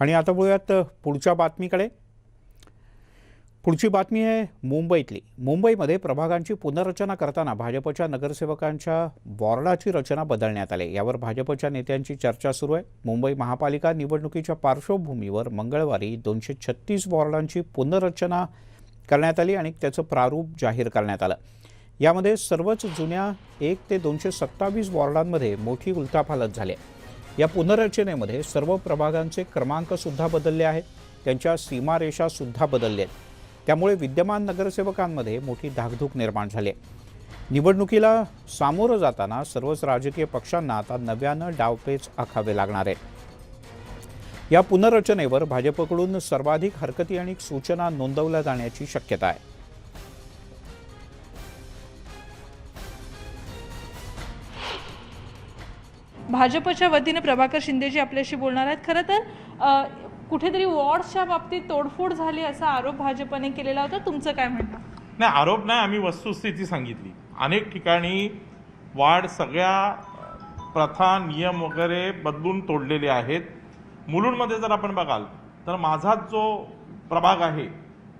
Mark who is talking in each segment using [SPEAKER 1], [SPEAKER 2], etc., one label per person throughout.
[SPEAKER 1] आणि आता बोलूयात पुढच्या बातमीकडे. पुढची बातमी आहे मुंबईतली. मुंबईमध्ये प्रभागांची पुनर्रचना करताना भाजपच्या नगरसेवकांच्या वॉर्डाची रचना बदलण्यात आली. यावर भाजपच्या नेत्यांची चर्चा सुरू आहे. मुंबई महापालिका निवडणुकीच्या पार्श्वभूमीवर मंगळवारी दोनशे छत्तीस वॉर्डांची पुनर्रचना करण्यात आली आणि त्याचं प्रारूप जाहीर करण्यात आलं. यामध्ये सर्वच जुन्या एक ते दोनशे सत्तावीस वॉर्डांमध्ये मोठी उलथापालथ झाली आहे. या पुनर्रचनेमध्ये सर्व प्रभागांचे क्रमांकसुद्धा बदलले आहेत. त्यांच्या सीमारेषासुद्धा बदलल्या आहेत. त्यामुळे विद्यमान नगरसेवकांमध्ये मोठी धाकधूक निर्माण झाली आहे. निवडणुकीला सामोरं जाताना सर्वच राजकीय पक्षांना आता नव्यानं डावपेच आखावे लागणार आहे या पुनर्रचनेवर भाजपकडून सर्वाधिक हरकती आणि सूचना नोंदवल्या जाण्याची शक्यता आहे.
[SPEAKER 2] भाजपच्या वतीने प्रभाकर शिंदेजी आपल्याशी बोलणार आहेत. खरं तर कुठेतरी वॉर्ड्सच्या बाबतीत तोडफोड झाली असा आरोप भाजपने केलेला होता. तुमचं काय म्हणणं?
[SPEAKER 3] नाही आरोप नाही. आम्ही वस्तुस्थिती सांगितली. अनेक ठिकाणी वाढ सगळ्या प्रथा नियम वगैरे बदलून तोडलेले आहेत. मुलुंडमध्ये जर आपण बघाल तर माझा जो प्रभाग आहे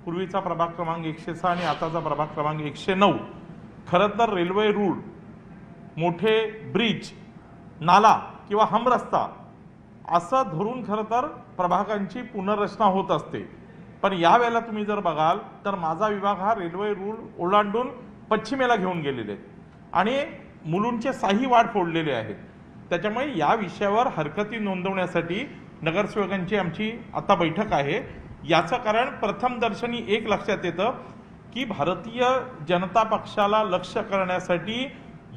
[SPEAKER 3] पूर्वीचा प्रभाग क्रमांक एकशे सहा आणि आताचा प्रभाग क्रमांक एकशे नऊ खरं तर रेल्वे रूळ मोठे ब्रिज नाला किंवा हमरस्ता असं धरून खरं तर प्रभागांची पुनर्रचना होत असते. पण यावेळेला तुम्ही जर बघाल तर माझा विभाग हा रेल्वे रूळ ओलांडून पश्चिमेला घेऊन गेलेले आणि मुलूंचे साही वाट फोडलेले आहेत. त्याच्यामुळे या विषयावर हरकती नोंदवण्यासाठी नगरसेवकांची आमची आता बैठक आहे. याचं कारण प्रथम दर्शनी एक लक्षात येतं की भारतीय जनता पक्षाला लक्ष करण्यासाठी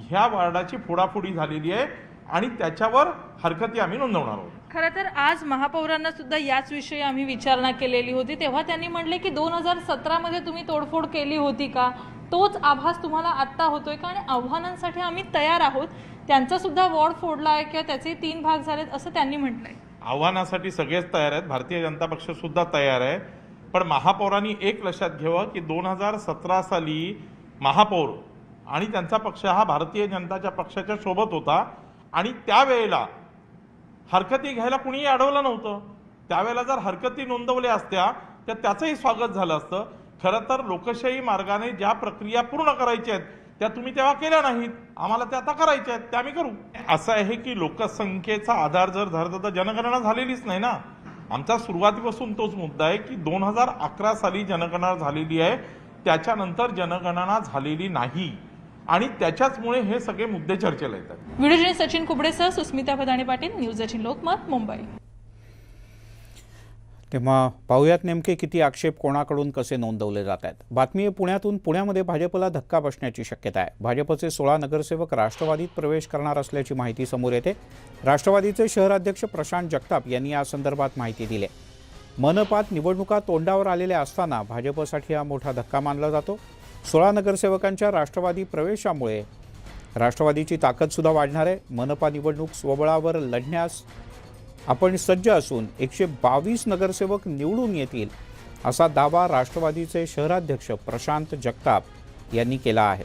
[SPEAKER 3] ह्या वार्डाची फोडाफोडी झालेली आहे. आणि त्याच्यावर हरकती आम्ही नोंदवणार आहोत.
[SPEAKER 2] खरं तर आज महापौरांना सुद्धा याच विषयी आम्ही विचारणा केलेली होती. तेव्हा त्यांनी म्हणले की दोन हजार सतरामध्ये तुम्ही तोडफोड केली होती का? तोच आभास तुम्हाला आत्ता होतोय का? आणि आव्हानांसाठी आम्ही तयार आहोत. त्यांचा सुद्धा वॉर्ड फोडला आहे किंवा त्याचे तीन भाग झालेत असं त्यांनी म्हटलंय.
[SPEAKER 3] आव्हानासाठी सगळेच तयार आहेत. भारतीय जनता पक्ष सुद्धा तयार आहे. पण महापौरांनी एक लक्षात घ्यावं की दोन हजार सतरा साली महापौर आणि त्यांचा पक्ष हा भारतीय जनताच्या पक्षाच्या सोबत होता. आणि त्यावेळेला हरकती घ्यायला कुणीही अडवलं नव्हतं. त्यावेळेला जर हरकती नोंदवल्या असत्या तर त्याचंही स्वागत झालं असतं. खरं तर लोकशाही मार्गाने ज्या प्रक्रिया पूर्ण करायच्या आहेत त्या तुम्ही तेव्हा केल्या नाहीत. आम्हाला त्या आता करायच्या आहेत त्या आम्ही करू. असं आहे की लोकसंख्येचा आधार जर धरतो तर जनगणना झालेलीच नाही ना. आमचा सुरुवातीपासून तोच मुद्दा आहे की दोन हजार अकरा साली जनगणना झालेली आहे. त्याच्यानंतर जनगणना झालेली नाही. आणि त्याच्याचमुळे हे सगळे मुद्दे चर्चेला येतात.
[SPEAKER 2] व्हिडिओ सचिन कुबडेसह सुस्मिता भदाणे पाटील न्यूज एटीन लोकमत मुंबई.
[SPEAKER 1] तेव्हा पाहूयात नेमके किती आक्षेप कोणाकडून कसे नोंदवले जात आहेत? बातमी पुण्यातून. पुण्यामध्ये भाजपला धक्का बसण्याची शक्यता आहे. भाजपचे सोळा नगरसेवक राष्ट्रवादीत प्रवेश करणार असल्याची माहिती समोर येते. राष्ट्रवादीचे शहराध्यक्ष प्रशांत जगताप यांनी या संदर्भात माहिती दिली आहे. मनपात निवडणुका तोंडावर आलेल्या असताना भाजपसाठी हा मोठा धक्का मानला जातो. सोळा नगरसेवकांच्या राष्ट्रवादी प्रवेशामुळे राष्ट्रवादीची ताकदसुद्धा वाढणार आहे मनपा निवडणूक स्वबळावर लढण्यास आपण सज्ज असून एकशे बावीस नगरसेवक निवडून येतील असा दावा राष्ट्रवादीचे शहराध्यक्ष प्रशांत जगताप यांनी केला आहे.